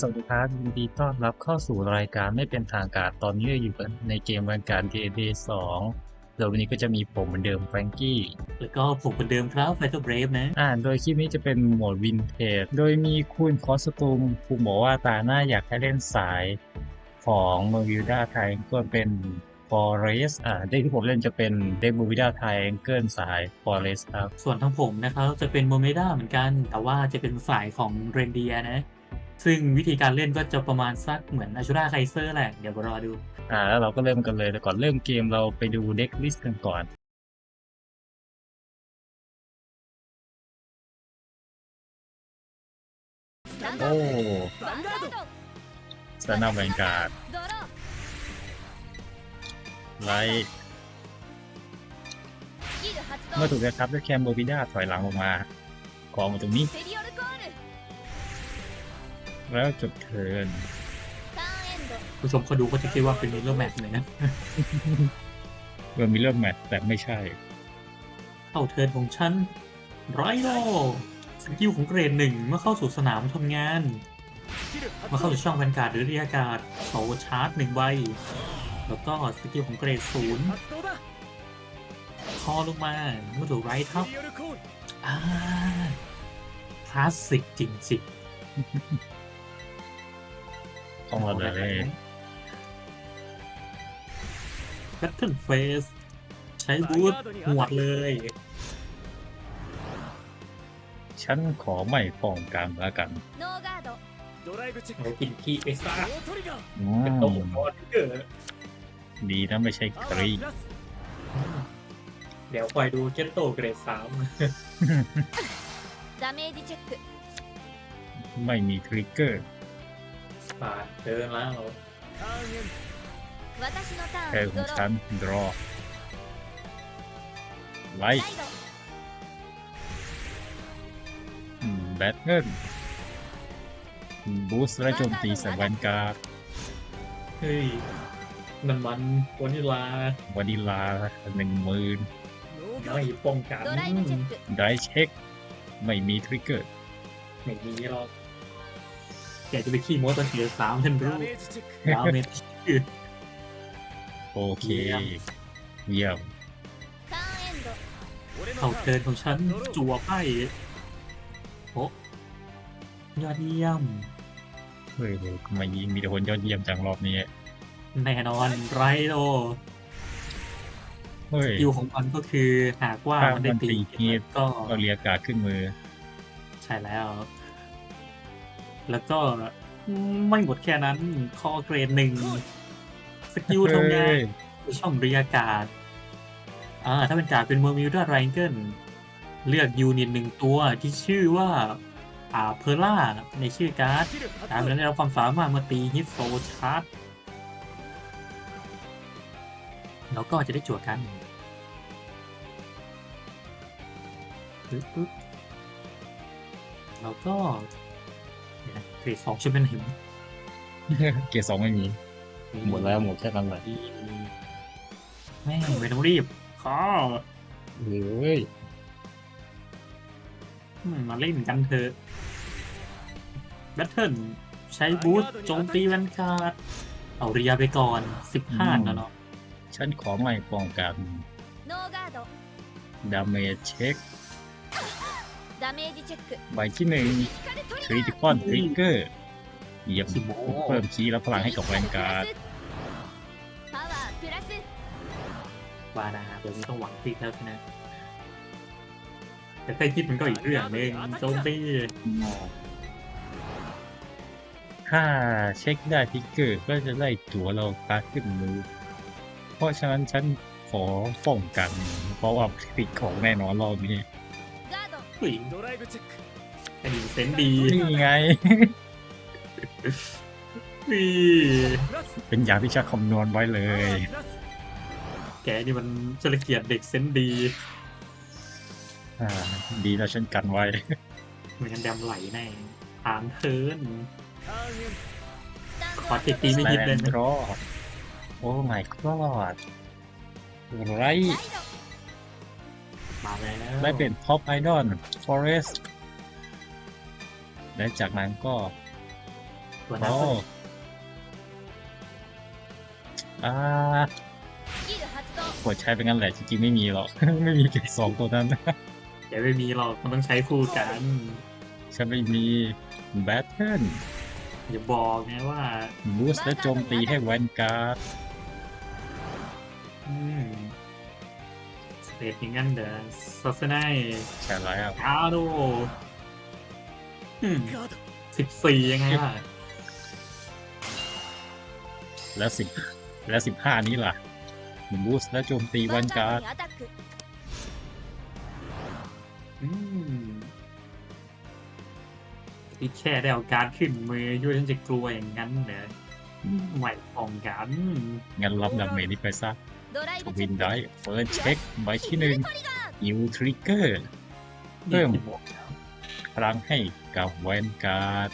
สวัสดีครับยินดีต้อนรับเข้าสู่รายการไม่เป็นทางการตอนนี้เราอยู่กันในเกมวันการ DD 2โดยวันนี้ก็จะมีผมเหมือนเดิมแฟรงกี้ แล้วก็ผมเหมือนเดิมครับไฟเตอร์เบรฟนะ อ่าโดยคลิปนี้จะเป็นโหมดวินเทจ โดยมีคุณคอสตูมคุณบอกว่าตาหน้าอยากให้เล่นสายของเมอร์วิวดาไทยก็เป็นฟอเรสอ่าเด็กที่ผมเล่นจะเป็นเด็กบูวิดาไทยเกิลสายฟอเรสครับ ส่วนทั้งผมนะครับจะเป็นโมเมด้าเหมือนกัน แต่ว่าจะเป็นสายของเรนเดียนะ ซึ่งวิธีการเล่นก็จะประมาณสักเหมือนอาชูราไคเซอร์แหละ เดี๋ยวรอดู อ่าแล้วเราก็เริ่มกันเลยแต่ก่อนเริ่มเกมเราไปดูเด็กลิสต์กันก่อน โอ้สแตนาแวนการ์ดไลท์เมื่อถูกกระทับด้วยแคมโบวิด้าถอยหลังออกมากองมาตรงนี้ แล้วจบเทิร์นผู้ชมเขาดูก็จะคิดว่าเป็นมิลเลอร์แมทเลยนะเวอร์มิลเลอร์แมทแต่ไม่ใช่ เข้าเทิร์นของฉันไรโลสกิลของเกรดหนึ่งเมื่อเข้าสู่สนามทำงาน มาเข้าสู่ช่องบรรยากาศหรือเรียากาศโซชาร์จหนึ่งใบ แล้วก็สกิลของเกรดศูนย์คอลงมาเมื่อถูกไรทับคลาสสิกจริงๆ ออกอะไรแพทเทิร์นเฟสใช้บูทหวดเลย ฉันขอไม่ป้องการละกันกินที่เอซ่าเป็นตัวบอลเกิดดีนะไม่ใช่ครีเดี๋ยวคอยดูเจตโตเกรดสามไม่มีทริกเกอร์ ปาดเดินล้างเราแพ้ของฉัน ดรอ ไลท์แบทเทิลบูสต์และโจมตีสแวนการเฮ้ยน้ำมันวานิลาวานิลาหนึ่งหมื่นไม่ป้องกันได้เช็ค ไม่มีทริกเกอร์ ไม่มีหรอก แกจะไปขี่โม้ตอนเกียร์สามเล่นรู้ดาเมจโอเค เยี่ยมเข่าเทินของฉันจั่วไพ่โหยอดเยี่ยมเฮ้ยทำไมยิงมีแต่คนยอดเยี่ยมจังรอบนี้แน่นอนไรโลอยู่ของมันก็คือหากว่ามันได้ตีก็เรียกกาขึ้นมือ ใช่แล้ว แล้วก็ไม่หมดแค่นั้นคอเกรดหนึ่งสกิลทำงานเฮ้ยคือช่องเรียกการ์ดอ่าถ้าเป็นการ์ดเป็นเมอร์มิวดาไรเกิลเลือกยูนิตหนึ่งตัวที่ชื่อว่าอ่าเพอร์ล่าในชื่อการ์ดการนั้นได้รับความสามารถมาตีฮิตโซชาร์จแล้วก็จะได้จั่วกันปึ๊บปึ๊บแล้วก็ เกรดสองช่วยเป็นหินเกีร์สองไม่มี หมดแล้วหมดแค่ทำแบบแม่งไม่ต้องรีบขอเฮ้ยอมาเล่นกันเถอะแบทเทิลใช้บูทโจมตีแวนการ์ดเอาเรียไปก่อนสิบห้านะเนาะฉันขอใหม่ป้องกันดาเมจเช็ค ダメージチェック ใบที่หนึ่ง 光ト คริ リ ติคอนทริกเกอร์เหยียบ สิโม เพิ่มคีย์และพลังให้กับแวนการ์ด パワープラス วาดาเดี๋ยวนี้ต้องหวังตีแล้วสินะ แต่ใกล้คิดมันก็อีกเรื่องหนึ่งโจมตี ถ้าเช็คได้ทริกเกอร์ก็จะได้ตัวเราการ์ดขึ้นมือ เพราะฉะนั้นฉันขอป้องกัน เพราะว่าติดของแน่นอนรอบนี้ เฮ้ยไอ้เซนดีนี่ไง พี่เป็นยาพิชาคำนวณไว้เลย แกนี่มันเฉลเกียดเด็กเซนดีอ่า ดีแล้วฉันกันไว้ เหมือนกันดำไหลแน่ทางเทินขอติดตีไม่ยิดเลยนะ Draw โอ้ my god ไร ได้เป็น pop idol forest สต์และจากนั้นก็โอ้อ่าปวดใช้เป็นงันแหละจริงๆไม่มีหรอก ไม่มีแค่สองตัวนั้นแกไม่มีหรอกมันต้องใช้คู่กันฉันไม่มีแบทเทิลอย่าบอกไงว่าบูสและโจมตีให้แวนการ์ด Stating the Sassanai แสนร้อยครับ Aro สิบสี่ยังไงล่ะ แล้วสิบแล้วสิบห้านี้ล่ะหนบูสและโจมตีวันการ์ดอืมที่แค่ได้เอาการ์ดขึ้นมือยุ่ยฉันจะกลัวอย่างนั้นเหรอไหวของกันงั้นรับดัมเมนี้ไปซะ ทวินได้เฟิร์นเช็คใบที่หนึ่งยิวทริกเกอร์เพิ่มพลังให้กับแวนการ์ด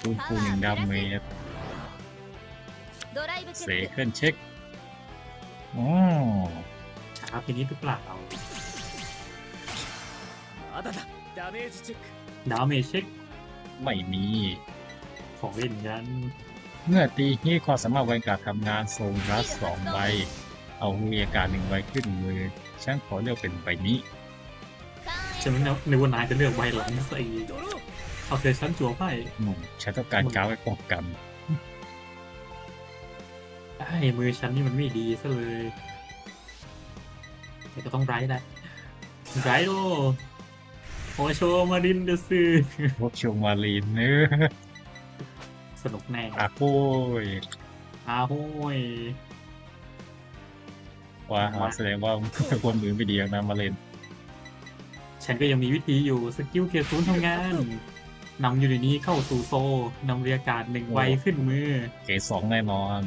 คูณคูณหนึ่งดาเมจเสเคลื่อนเช็คอ๋อครับทีนี้หรือเปล่าดาเมจเช็ค ไม่มี ของเล่นฉัน เมื่อตีฮี้ความสามารถไวกาดทำงานทรงรัสสองใบ เอามืออาการหนึ่งใบขึ้นมือฉันขอเลือกเป็นใบนี้ฉันนึกว่านายจะเลือกใบหลังสี่เอาเธอฉันจั่วไปฉันต้องการก้าวไว้ป้องกันไอ้มือฉันนี่มันไม่ดีซะเลยแต่ก็ต้องไร้แหละไร้โลโอโชมารินเดซือโอโชมารินเนื้อ สนุกแน่อาโป้ยอาโห้ยว่าหาแสดงว่าคนมือไม่ดีนะมาเล่น ฉันก็ยังมีวิธีอยู่สกิลเกียร์ศูนย์ทำงานนำยูนินี้เข้าสู่โซนำเรียกการดหนึ่งใบขึ้นมือ เกรดสองแน่นอน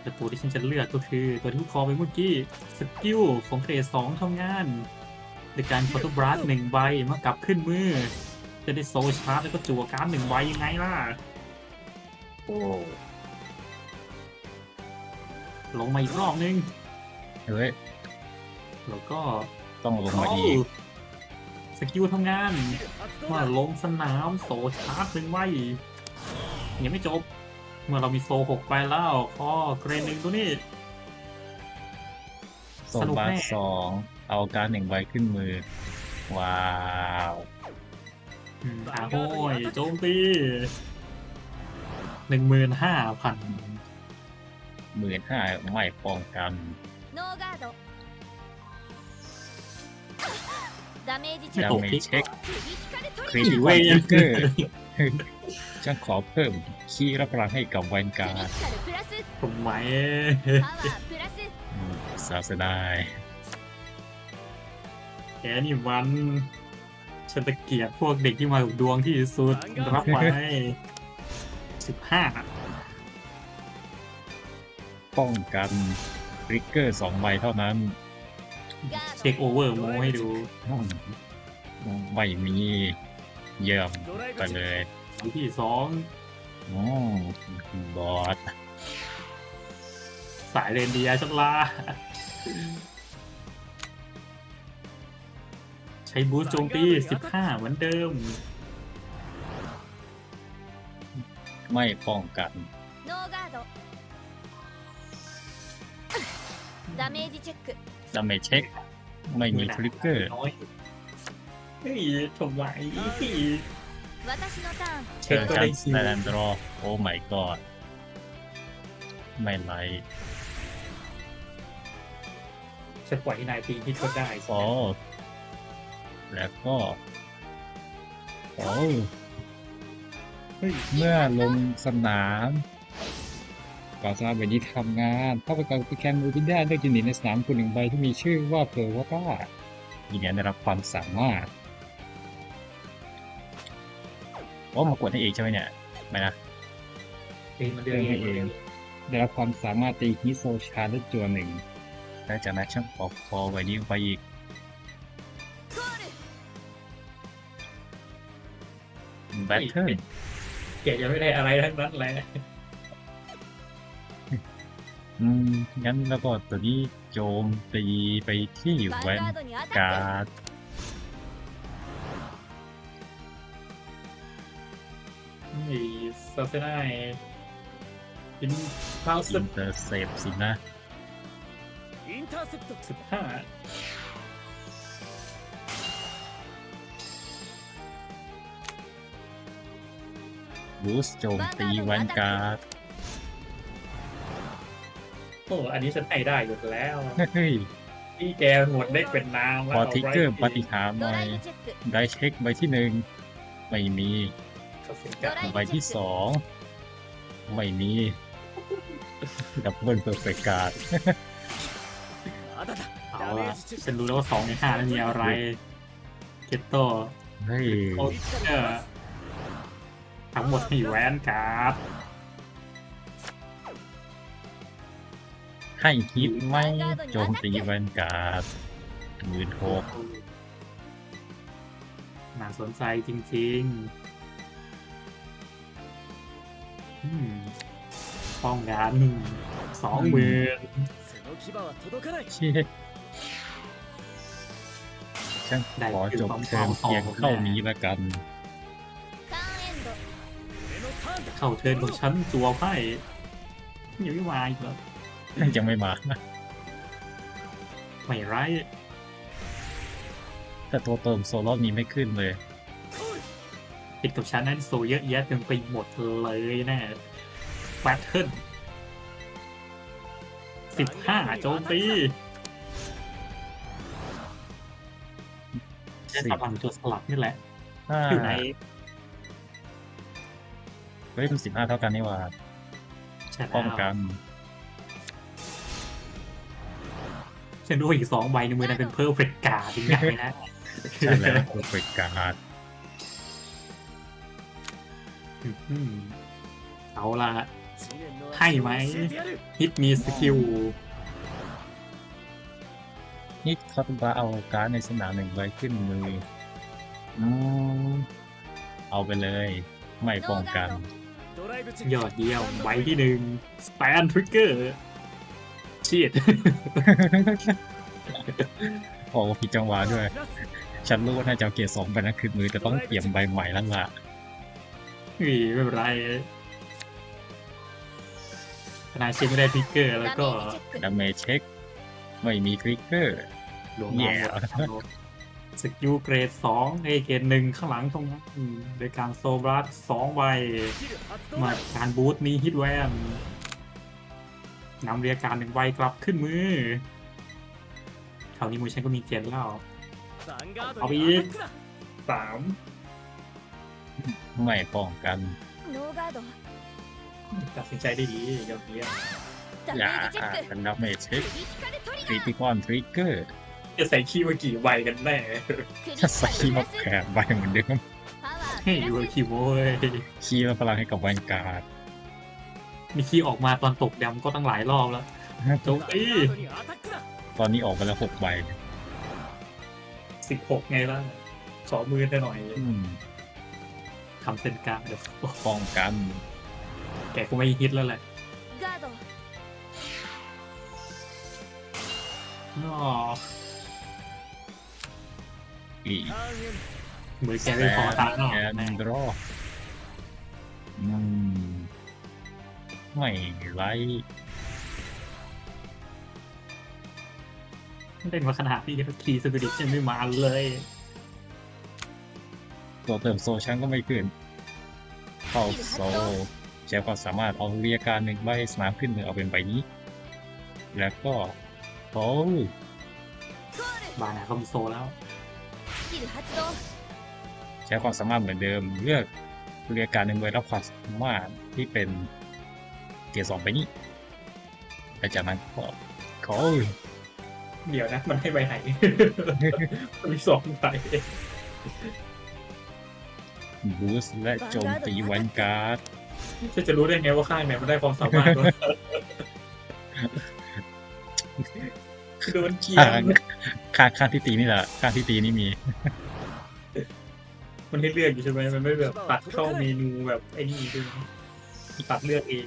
แต่ตัวที่ฉันจะเลือกก็คือ ตัวที่คอไปเมื่อกี้สกิลของเกรดสองทำงานโดยการฟอโตบรัสหนึ่งใบมากลับขึ้นมือ จะได้โซชาร์จแล้วก็จั่วการ์ดหนึ่งใบยังไงล่ะ โอ้ ลงมาอีกรอบนึง เฮ้ย แล้วก็ต้องลงมาอีกสกิลทำงาน มาลงสนามโซชาร์จหนึ่งไว้ยังไม่จบ เมื่อเรามีโซหกไปแล้วข้อเกรนหนึ่งตัวนี้สนุกบแน่สองเอาการหนึ่งใบขึ้นมือ ว้าว อือาโอ้ยโจมตี หนึ่งหมื่นห้าพันหมื่นห้าไม่ป้องกันไม่ตกที่เช็คครีเวนเกอร์ฉันขอเพิ่มขี้รับพลังให้กับแวนการ์ดผมไหมสาวสดายแกนี่วันฉันตะเกียบพวกเด็กที่มาดวงที่สุดรับไว้ สิบห้าป้องกันทริกเกอร์สองใบเท่านั้นเช็คโอเวอร์โมให้ดูไม่มีเยี่ยมไปเลยที่สองโอบอสสายเลนเดียชักลาใช้บูสโจมตี 15 เหมือนเดิม ไม่ป้องกัน ดาเมจเช็คดาเมจเช็ค ไม่มีทริกเกอร์เฮ้ยทำไมเช็คก็ไสิวแลนด์รอโอ้ไม่กอไม่ไลจะปล่อยนายตีนี่ก็ได้อ๋แล้วก็โอ้ เฮ้ยเมื่อลงสนามก่อนสนามแบบนี้ทำงานเข้าไปกับโปรแกรมมูบิด้าเลือกยูนิตในสนามคุณหนึ่งใบที่มีชื่อว่าเพอร์วต้ายินดีได้รับความสามารถโอ้มากดให้เองใช่ไหมเนี่ยไม่นะตีมันเดืเลืออกนให้เองได้รับความสามารถตีฮิโซชาร์และจัวหนึ่งและจากนั้นช่างปอกคอไว้นี้ไปอีกコールแบทเทิล เกียยังไม่ได้อะไรทั้งนั้นเลยอืมงั้นแล้วก็ตัวนี้โจมตีไปที่แวนการ์ดนี่ซาเซนายอินพาวส์อินเตอร์เซปสินะสิบห้า บูสโจมตีวันการ์ดโอ้อันนี้ฉันให้ได้หยู่แล้วเฮ้ยพี่แกหมดได้เป็นน้ำพอทิกเกอร์ปฏิหารหน่อยได้เช็คใบที่หนึ่งไม่มีใบที่สองไม่มีดับเบิลเพอร์เฟกการ์ดเอาละฉันรู้แล้วว่าสองในห้าแล้วมีอะไรเกตโต้เฮ้ย ทั้งหมดสี่แวนครับให้คิดไหมโจมตีแวนการ์ดหมื่นหกน่าสนใจจริงๆป้องกันสองหมื่นเชี่างขอจบเทินเพียงเข้านี้ละกัน เข้าเทิร์นของฉันจัวไพ่ยังไม่มาอีกเหรอยังไม่มาไม่ไรแต่ตัวเติมโซลอบนี้ไม่ขึ้นเลยติดกับฉันนั้นโซเยอะแยะเต็มไปหมดเลยแน่แพทเทิร์นสิบห้าโจมตีใช้สิสับบพันตัวสลับนี่แหละห้าอยู่ในเฮ้ยมันสิบห้าเท่ากันนี่ว่าป้องกันฉันรู้อีกสองใบในมือนั้นเป็นเพิร์เฟกกาดีกอย่งนะใช่แล้วเพอร์เฟกกาดเอาละให้ไหมฮิตมีสกิลนี่คาตุบาเอาการในสนามหนึ่งใบขึ้นมืออืมเอาไปเลย ไม่ป้องกัน ยอดเยี่ยมไวที่หนึ่งสแปนทริกเกอร์ชีดโอ้ผิดจังหวะด้วย ฉันรู้ว่าถ้าจะเกียร์สองไปนะคือมือจะต้องเตรียมใบใหม่แล้วล่ะนี่ไม่เป็นไรขนาดชิคไม่ได้ทริกเกอร์แล้วก็ดาเมจเช็ค ไม่มีทริกเกอร์หลวงแย่ สกิลเกรดสองเอเกรดหนึ่งข้างหลังตรงนั้นโดยการโซบรัสสองใบมาการบูทนี้ฮิตแวนนำเรียการหนึ่งใบกลับขึ้นมือคราวนี้มูชันก็มีเจนแล้ว เอาอีกสามไม่ป้องกันตัดสินใจได้ดียอดเยี่ยมอย่าเป็นนับเมจทริกคริติคอนทริกเกอร์ จะใส่คีย์มากี่ใบกันแน่ใส่คีย์มาแปดใบเหมือนเดิมเฮ้ยเวคีย์โว้ยคีย์แล้พลังให้กับแวนการดมีคีย์ออกมาตอนตกดำก็ตั้งหลายรอบแล้วโจมตีตอนนี้ออกไปแล้วหกใบสิบหกไงล่ะขอมือได้หน่อยทำเซนการ์เดี๋ยวป้องกัน แกคงไม่ฮิตแล้วแหละนอ อีเหมือนแกไม่พอตาหน้าแอนดรออืมไม่ไรเล่นมาขนาดนี้คีสปิริตฉันไม่มาเลย ตัวเติมโซชั้นก็ไม่ขึ้น เข้าโซใช้ความสามารถเอาเรียการหนึ่งใบสนามขึ้นมือเอาเป็นใบนี้ แล้วก็โอ้บานาคอมโซแล้ว ใช้ความสามารถเหมือนเดิม เลือกเรียกการหนึ่งใบรับความสามารถที่เป็นเกียร์สองไปนี้หลังจากนั้นก็โอ้ยเดี๋ยวนะ มันให้ใบไหนมันมีสองใบบูสและโจมตีแวนการ์ดจะจะรู้ได้ไงว่าข้างไหนมันได้ความสามารถวะคือโดนเกียข้างร์ ข้างข้างที่ตีนี่แหละข้างที่ตีนี่มี มันให้เลือกอยู่ใช่ไหมมันไม่แบบตัดเข้าเมนูแบบไอ้นี่ด้วยตัดเลือกเอง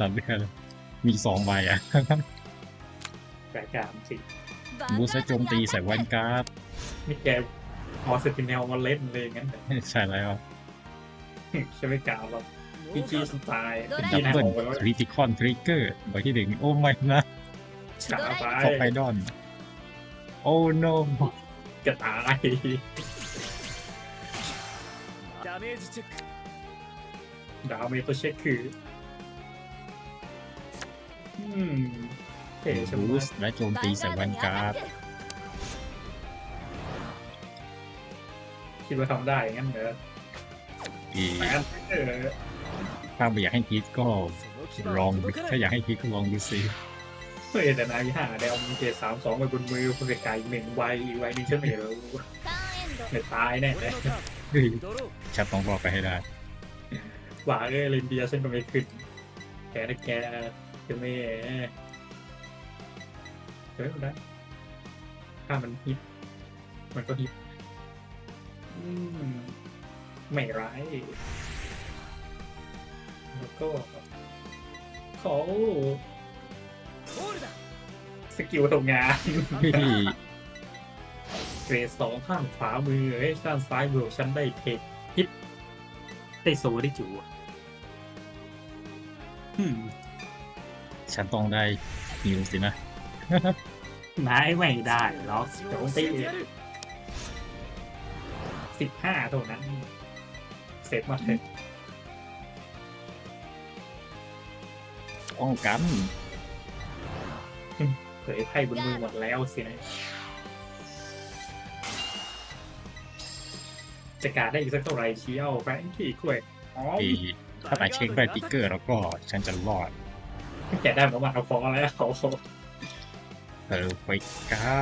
ตัดเลือกมีสองใบอะแปลกามสิบูสใช้โจมตีใส่วันการ์ดนี่แกหอสตินแนลมาเล่นเลยงั้นใช่แล้วใช่ไหมกาวแบบพีจีสไตล์เป็นดับเบิลคริติคอนทริกเกอร์ใบที่หนึ่งโอ้ไม่นะกาวไข้ไปดอน โอ้โนจะตายดาเมจเช็คดาเมจเช็คคืออืมเทชมบูสและโจมตีใส่แวนการ์ดคิดว่าทำได้งั้นเหรออีดเอถ้าไม่อยากให้พีทก็ลองถ้าอยากให้พีทก็ลองดูสิ เฮ้ยแต่นายห่าได้วมีเกตสามสองไปบนมือคนไกลเหม่งไวอีไวนึงฉันไม่รู้เนี่ยตายแน่เลยชัดต้องบอกไปให้ได้หวาเลยเลนเดียเส้นก็ไม่ขึ้นแกนะแกจะไม่เฮ้ยได้ถ้ามันฮิตมันก็ฮิตไม่ร้ายแล้วก็เขา สกิลทรงงานเกรดสองข้างขวามือเอ้ยด้านซ้ายมือของฉันได้เทคฮิตได้โซได้จูอืมฉันต้องได้ฮิวสินะ นายไม่ได้หรอกโจมตีสิบห้าตัวนั้น เสร็จมาเลยป้องกัน เผยไพ่บนมือหมดแล้วสินะจะการได้อีกสักเท่าไหร่เชี่ยวแฟรงกี้ควยอ๋ถ้าไปเช็คได้ติกเกอร์แล้วก็ฉันจะรอดแกได้ประมาณเอาฟองแล้วเออไปก้า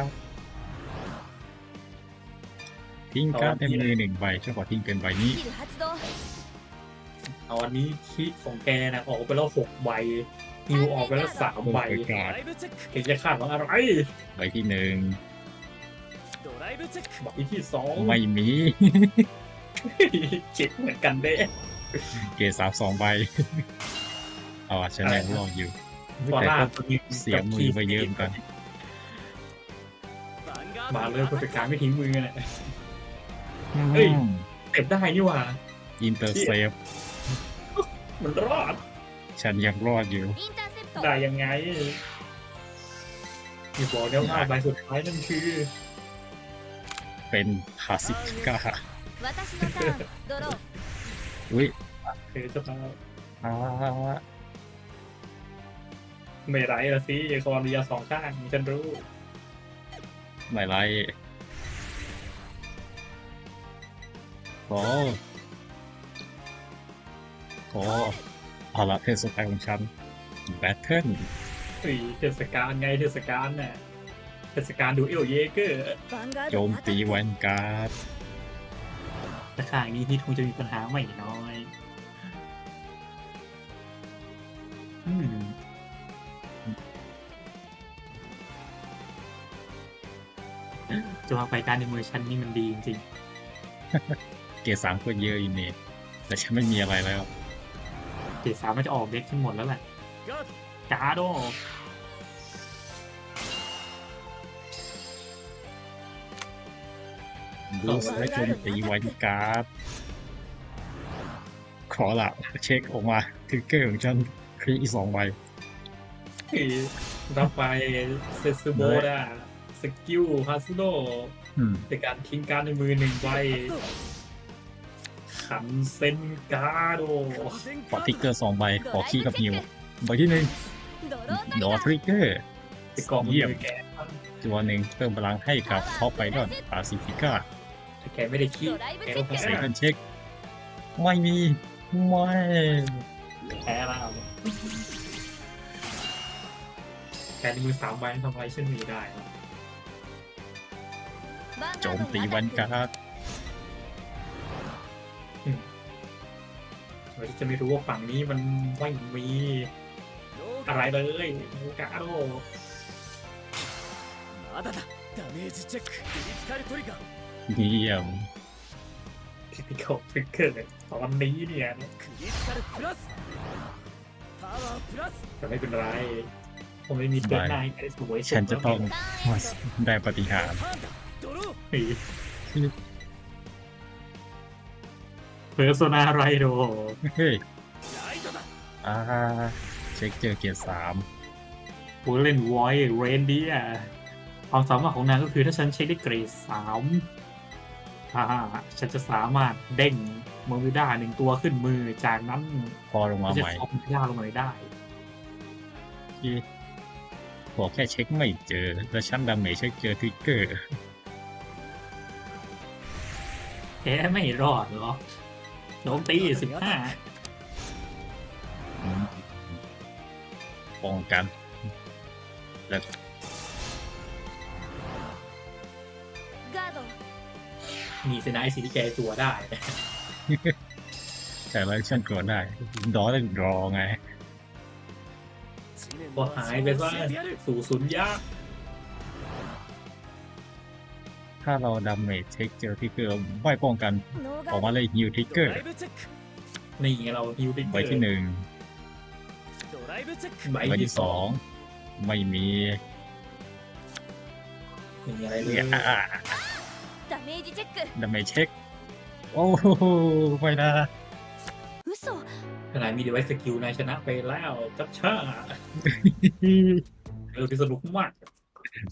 ทิ้งการ์ดในมือหนึ่งใบเฉพาะทิ้งเกินใบนี้เอาอันนี้คิดของแกนะออกไปแล้วหกใบ ฮิวออกไปแล้วสามใบเก่งจะคาดว่าอะไรใบที่หนึ่งใบที่สองไม่มีเจ็บเหมือนกันเด้เกสามสองใบอ๋อชนะลองอยู่แต่ก็เสียมือไปเยอะกันมาเลยคนเป็การไม่ทิ้งมือเนยเฮ้ยเก็บได้นี่ว่าอินเตอร์เซฟมันรอด ฉันยังรอดอยู่ インターセプト ได้ยังไงมีบอกแล้วว่าใบสุดท้ายนั่นคือ เป็นพาซิฟิก้า 私のターンドロー อุ้ย เธอจะมา อ่า ไม่ไรละสิคอเรียสองข้างฉันรู้ ไม่ไรขอขอ เอาละเทศกาลของฉันแบทเทิลสีเทศกาลไงเทศกาลเนี่ยเทศกาลดูเอลเยเกอร์โจมตีแวนการ์ดราคาอย่างนี้ฮิตคงจะมีปัญหาใหม่น้อยอืมจะวาไปการในมือฉันนี่มันดีจริงๆเกีรสามก็เยอะอยู่เนี่ยแต่ฉันไม่มีอะไรแล้ว เกรดสามมันจะออกเด็กขึ้นหมดแล้วแหละจ้าโดดูสายจนตีไวที่การ์ด ขอละเช็คออกมาทิกเกอร์ของฉันคลีอีสองใบรับไปเซซูโบดะสกิลฮัสโดในการทิ้งการในมือหนึ่งใบ ขันเซนกาโดขอทิกเกอร์สองใบ ขอขี้กับฮิวใบที่หนึ่งดอทริกเกอร์ไปกองเยี่ยมแกตัวหนึ่งเติมพลังให้กับท็อปไปดอนปาซิฟิก้าถ้าแกไม่ได้ขี้แกก็แพ้ใส่งินเช็ค ไม่มี ไม่แพ้แล้วแกในมือสามใบทำไรเช่นนี้ได้โจมตีวันการ์ด เราจะไม่รู้ว่าฝั่งนี้มันไม่มีอะไรเลยมูกาโดเยี่ยมทิปิคอลทริกเกิดตอนนี้เนี่ยจะไม่เป็นไรผมไม่มีเดินนายอะไรสวยฉันจะต้องได้ปฏิหาร เพอร์โซนาไรโดเฮ้ยอ่าเช็คเจอเกียร์สามผู้เล่นวอยเรนเดียความสามารถของนางก็คือถ้าฉันเช็คได้เกรดสามอ่าฉันจะสามารถเด้งมอร์วิด้าหนึ่งตัวขึ้นมือจากนั้นพอลงมาใหม่จะคอมพิวด้าลงมาได้ที่บอแค่เช็คไม่เจอ แล้วฉันดาเมจเช็คเจอทิกเกอร์แกไม่รอดหรอ โดนตีสิบห้าป้องกัน แล้วมีเซนไยสีที่แกตัวได้แต่ไรฉันกลัวได้ดอได้รอไง ก็หายไปว่าสู่ศูสุญญา ถ้าเราดาเมจเทคเจอที่คือไม่ป้องกันออกมาเลยฮิวทิกเกอร์นี่เราฮิวทิกเกอร์ใบที่หนึ่งใบที่สองไม่มีไม่มีอะไรเลยดาเมจเช็คดาเมจเช็คโอ้โหไปนะขนาดมีเดวิสกิลนายชนะไปแล้วจับช้าเราที่สนุกมาก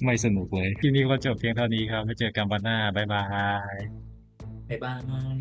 ไม่สนุกเลยที่นี้ก็จบเพียงเท่านี้ครับไว้เจอกันวันหน้า บ๊ายบาย บ๊ายบาย